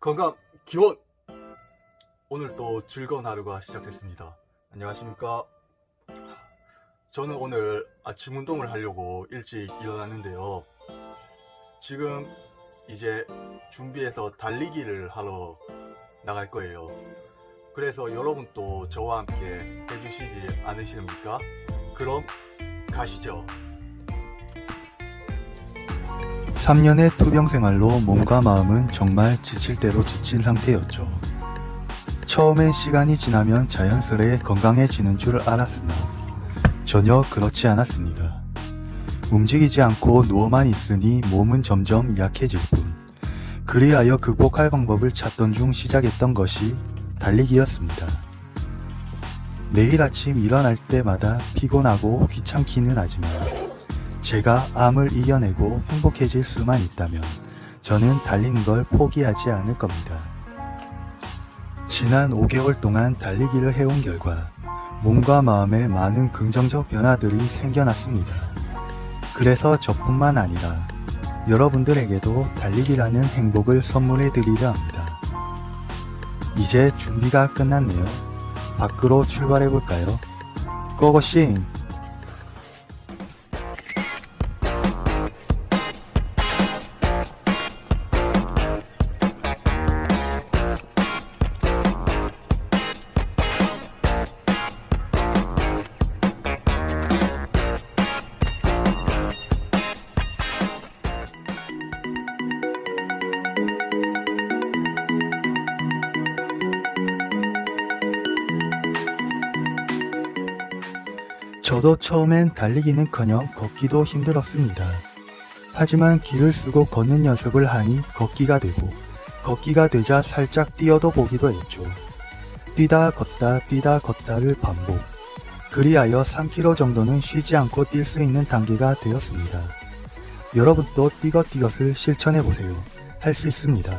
건강 기원 오늘 또 즐거운 하루가 시작됐습니다. 안녕하십니까? 저는 오늘 아침 운동을 하려고 일찍 일어났는데요. 지금 이제 준비해서 달리기를 하러 나갈 거예요. 그래서 여러분도 저와 함께 해주시지 않으십니까? 그럼 가시죠. 3년의 투병 생활로 몸과 마음은 정말 지칠 대로 지친 상태였죠. 처음엔 시간이 지나면 자연스레 건강해지는 줄 알았으나 전혀 그렇지 않았습니다. 움직이지 않고 누워만 있으니 몸은 점점 약해질 뿐. 그리하여 극복할 방법을 찾던 중 시작했던 것이 달리기였습니다. 매일 아침 일어날 때마다 피곤하고 귀찮기는 하지만 제가 암을 이겨내고 행복해질 수만 있다면 저는 달리는 걸 포기하지 않을 겁니다. 지난 5개월 동안 달리기를 해온 결과 몸과 마음에 많은 긍정적 변화들이 생겨났습니다. 그래서 저뿐만 아니라 여러분들에게도 달리기라는 행복을 선물해 드리려 합니다. 이제 준비가 끝났네요. 밖으로 출발해 볼까요? 고고싱! 저도 처음엔 달리기는커녕 걷기도 힘들었습니다. 하지만 길을 쓰고 걷는 연습을 하니 걷기가 되고 걷기가 되자 살짝 뛰어도 보기도 했죠. 뛰다 걷다 뛰다 걷다를 반복. 그리하여 3km 정도는 쉬지 않고 뛸 수 있는 단계가 되었습니다. 여러분도 띠것띠것을 실천해 보세요. 할 수 있습니다.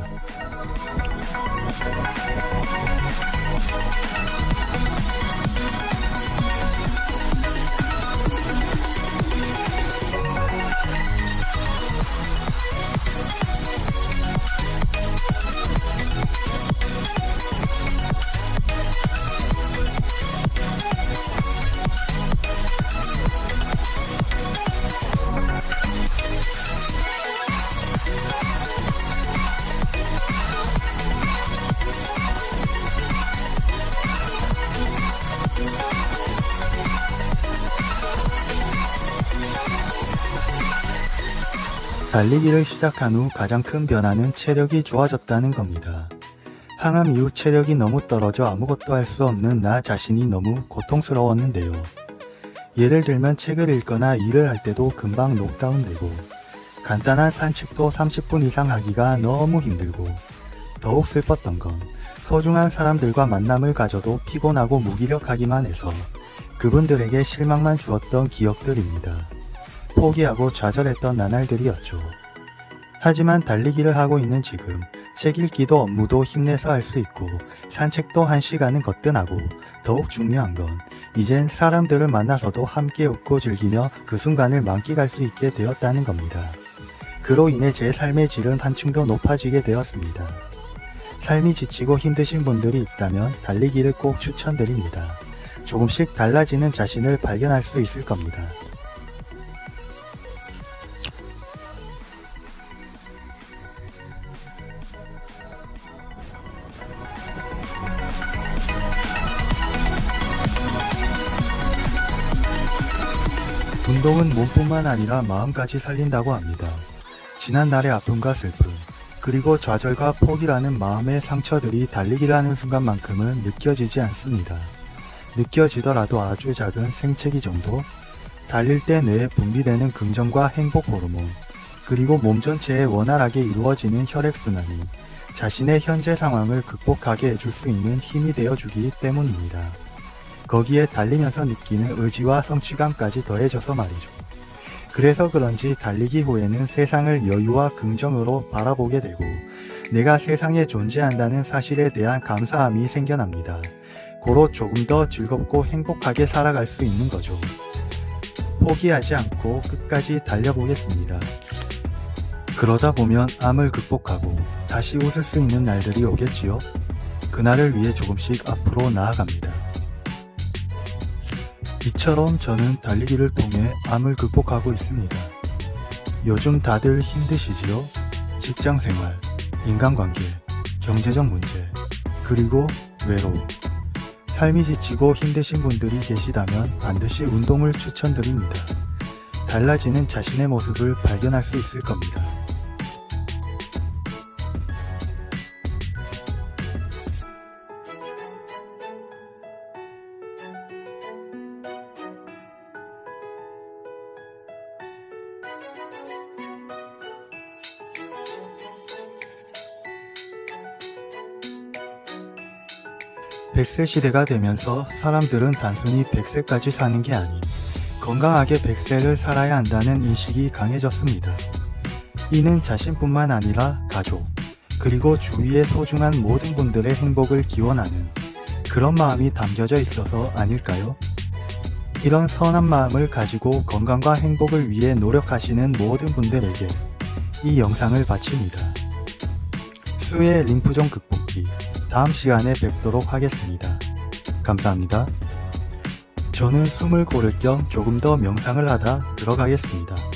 달리기를 시작한 후 가장 큰 변화는 체력이 좋아졌다는 겁니다. 항암 이후 체력이 너무 떨어져 아무것도 할 수 없는 나 자신이 너무 고통스러웠는데요. 예를 들면 책을 읽거나 일을 할 때도 금방 녹다운되고 간단한 산책도 30분 이상 하기가 너무 힘들고 더욱 슬펐던 건 소중한 사람들과 만남을 가져도 피곤하고 무기력하기만 해서 그분들에게 실망만 주었던 기억들입니다. 포기하고 좌절했던 나날들이었죠. 하지만 달리기를 하고 있는 지금 책 읽기도 업무도 힘내서 할 수 있고 산책도 한 시간은 거뜬하고 더욱 중요한 건 이젠 사람들을 만나서도 함께 웃고 즐기며 그 순간을 만끽할 수 있게 되었다는 겁니다. 그로 인해 제 삶의 질은 한층 더 높아지게 되었습니다. 삶이 지치고 힘드신 분들이 있다면 달리기를 꼭 추천드립니다. 조금씩 달라지는 자신을 발견할 수 있을 겁니다. 운동은 몸뿐만 아니라 마음까지 살린다고 합니다. 지난날의 아픔과 슬픔, 그리고 좌절과 포기라는 마음의 상처들이 달리기를 하는 순간만큼은 느껴지지 않습니다. 느껴지더라도 아주 작은 생채기 정도? 달릴 때 뇌에 분비되는 긍정과 행복 호르몬, 그리고 몸 전체에 원활하게 이루어지는 혈액순환이 자신의 현재 상황을 극복하게 해줄 수 있는 힘이 되어주기 때문입니다. 거기에 달리면서 느끼는 의지와 성취감까지 더해져서 말이죠. 그래서 그런지 달리기 후에는 세상을 여유와 긍정으로 바라보게 되고 내가 세상에 존재한다는 사실에 대한 감사함이 생겨납니다. 고로 조금 더 즐겁고 행복하게 살아갈 수 있는 거죠. 포기하지 않고 끝까지 달려보겠습니다. 그러다 보면 암을 극복하고 다시 웃을 수 있는 날들이 오겠지요. 그날을 위해 조금씩 앞으로 나아갑니다. 이처럼 저는 달리기를 통해 암을 극복하고 있습니다. 요즘 다들 힘드시지요? 직장 생활, 인간관계, 경제적 문제, 그리고 외로움. 삶이 지치고 힘드신 분들이 계시다면 반드시 운동을 추천드립니다. 달라지는 자신의 모습을 발견할 수 있을 겁니다. 백세 시대가 되면서 사람들은 단순히 100세까지 사는 게 아닌 건강하게 100세를 살아야 한다는 인식이 강해졌습니다. 이는 자신뿐만 아니라 가족, 그리고 주위의 소중한 모든 분들의 행복을 기원하는 그런 마음이 담겨져 있어서 아닐까요? 이런 선한 마음을 가지고 건강과 행복을 위해 노력하시는 모든 분들에게 이 영상을 바칩니다. 수의 림프종 극복기 다음 시간에 뵙도록 하겠습니다. 감사합니다. 저는 숨을 고를 겸 조금 더 명상을 하다 들어가겠습니다.